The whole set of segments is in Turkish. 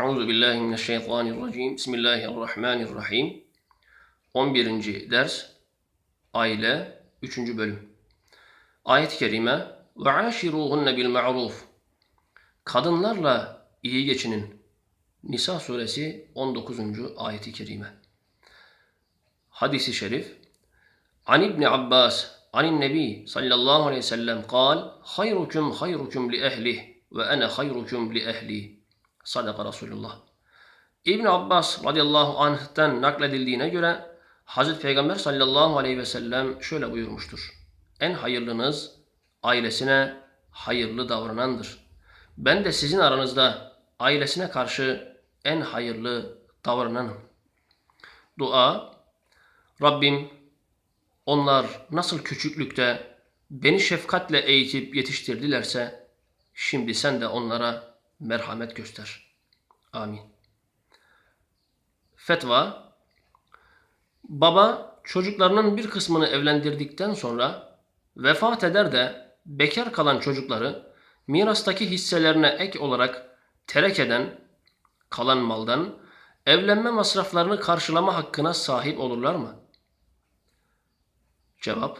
Euzu billahi mineşşeytanirracim. Bismillahirrahmanirrahim. 11. ders Aile 3. bölüm. Ayet-i kerime ve aşiruhunne bil ma'ruf. Kadınlarla iyi geçinin. Nisa suresi 19. ayeti kerime. Hadisi şerif An İbn Abbas An Nebi sallallahu aleyhi ve sellem kal Hayrukum hayrukum li ehlihi ve ene hayrukum li ehli. Sadaka Resulullah. İbn Abbas radıyallahu anh'ten nakledildiğine göre Hazreti Peygamber sallallahu aleyhi ve sellem şöyle buyurmuştur. En hayırlınız ailesine hayırlı davranandır. Ben de sizin aranızda ailesine karşı en hayırlı davrananım. Dua Rabbim onlar nasıl küçüklükte beni şefkatle eğitip yetiştirdilerse şimdi sen de onlara merhamet göster. Amin. Fetva Baba çocuklarının bir kısmını evlendirdikten sonra vefat eder de bekar kalan çocukları mirastaki hisselerine ek olarak terek eden kalan maldan evlenme masraflarını karşılama hakkına sahip olurlar mı? Cevap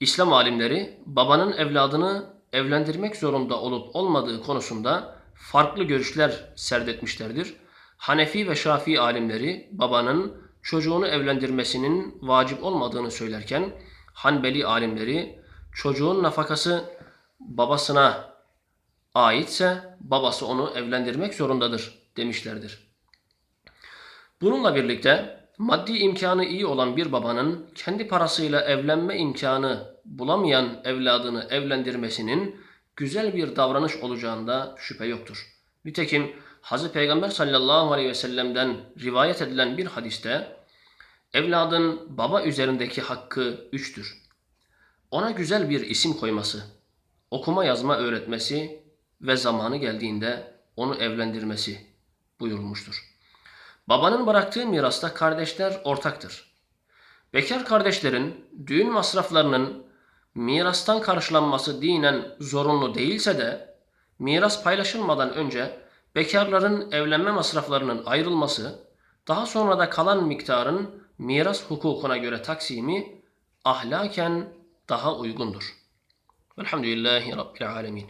İslam alimleri babanın evladını evlendirmek zorunda olup olmadığı konusunda farklı görüşler serdetmişlerdir. Hanefi ve Şafii alimleri babanın çocuğunu evlendirmesinin vacip olmadığını söylerken Hanbeli alimleri çocuğun nafakası babasına aitse babası onu evlendirmek zorundadır demişlerdir. Bununla birlikte maddi imkanı iyi olan bir babanın kendi parasıyla evlenme imkanı bulamayan evladını evlendirmesinin güzel bir davranış olacağında şüphe yoktur. Nitekim Hz. Peygamber sallallahu aleyhi ve sellem'den rivayet edilen bir hadiste evladın baba üzerindeki hakkı üçtür. Ona güzel bir isim koyması, okuma yazma öğretmesi ve zamanı geldiğinde onu evlendirmesi buyurulmuştur. Babanın bıraktığı mirasta kardeşler ortaktır. Bekar kardeşlerin düğün masraflarının mirastan karşılanması dinen zorunlu değilse de miras paylaşılmadan önce bekarların evlenme masraflarının ayrılması, daha sonra da kalan miktarın miras hukukuna göre taksimi ahlaken daha uygundur. Velhamdülillahi Rabbil Alemin.